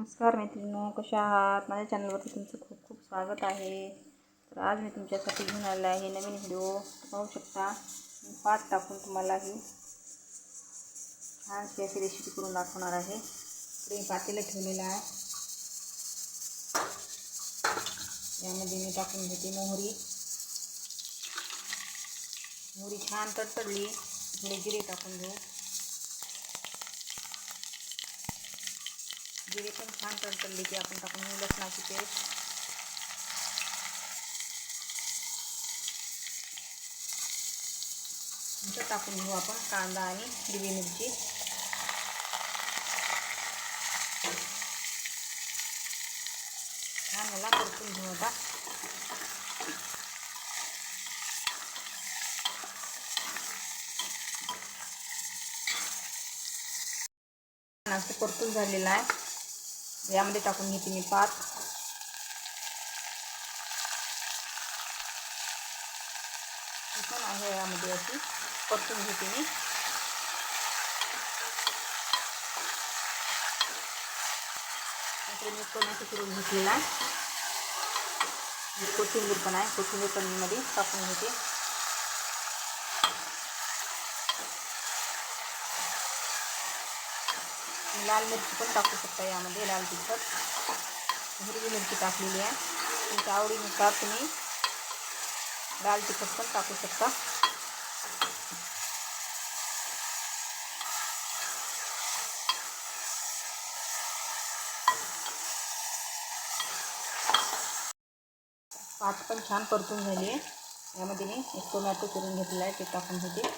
नमस्कार मैत्रिणींनो, कशा आहात? माझ्या चॅनलवरती तुमचं खूप खूप स्वागत आहे. तर आज मी तुमच्यासाठी घेऊन आले आहे नवीन व्हिडिओ. पाहू शकता, मी पात टाकून तुम्हाला ही छानशी अशी रेसिपी करून दाखवणार आहे. इकडे मी पातेलं ठेवलेलं आहे. यामध्ये मी टाकून घेते मोहरी. मोहरी छान तडतडली. थोडे जिरे टाकून घेऊ. जिरे पण छान तडतडले की आपण टाकून घेऊ लसणाची पेस्ट. नंतर टाकून घेऊ आपण कांदा आणि हिरवी मिरची. छान मला परतून घेऊ आता. परतून झालेलं आहे. यामध्ये टाकून घेते मी पात पण आहे यामध्ये कोथिंबीर पण आहे कोथिंबीर पण मध्ये टाकून घेते लाल मिरची पण टाकू शकता यामध्ये, लाल तिखट. हिरवी मिरची टाकलेली आहे. तुमच्या आवडीनुसार तुम्ही लाल तिखट पण टाकू शकता. पात पण छान परतून झाली आहे. एक टोमॅटो करून घेतला आहे, ते टाकून घेते.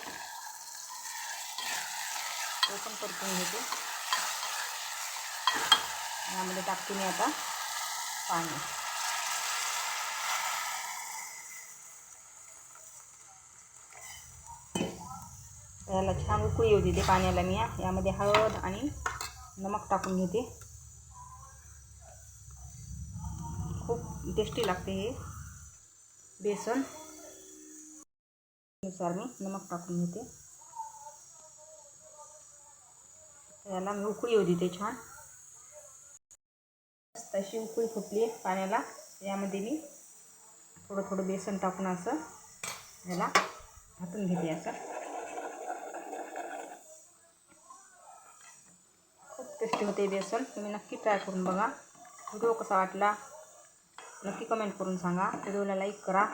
तो यामध्ये टाकते मी आता पाणी. त्याला छान उकळी येऊ देते पाण्याला मी यामध्ये हळद आणि नमक टाकून घेते. खूप टेस्टी लागते हे. बेसननुसार मी नमक टाकून घेते. याला मी उकळी येऊ देते छान. तशी उकळी फुटली पाण्याला. यामध्ये मी थोडं थोडं बेसन टाकून असं ह्याला हातून घेते असं. खूप टेस्टी होते बेसन. तुम्ही नक्की ट्राय करून बघा. व्हिडिओ कसा वाटला नक्की कमेंट करून सांगा. व्हिडिओला लाईक करा.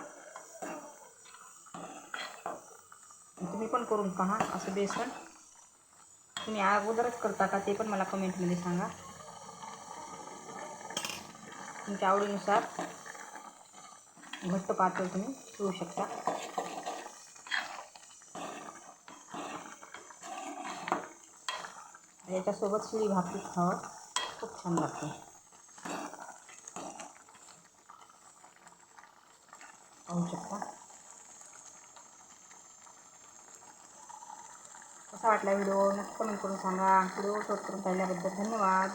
तुम्ही पण करून पहा असं बेसन. तुम्ही अगोदरच करता का ते पण मला कमेंटमध्ये सांगा. तुमच्या आवडीनुसार घट्ट पातळ तुम्ही ठेवू शकता. याच्यासोबत शिळी भाकरी खावं. खूप छान लागते. पाहू शकता. कसा वाटला व्हिडिओ? नक्की कमेंट करून सांगा. व्हिडिओ शॉट करून पाहिल्याबद्दल धन्यवाद.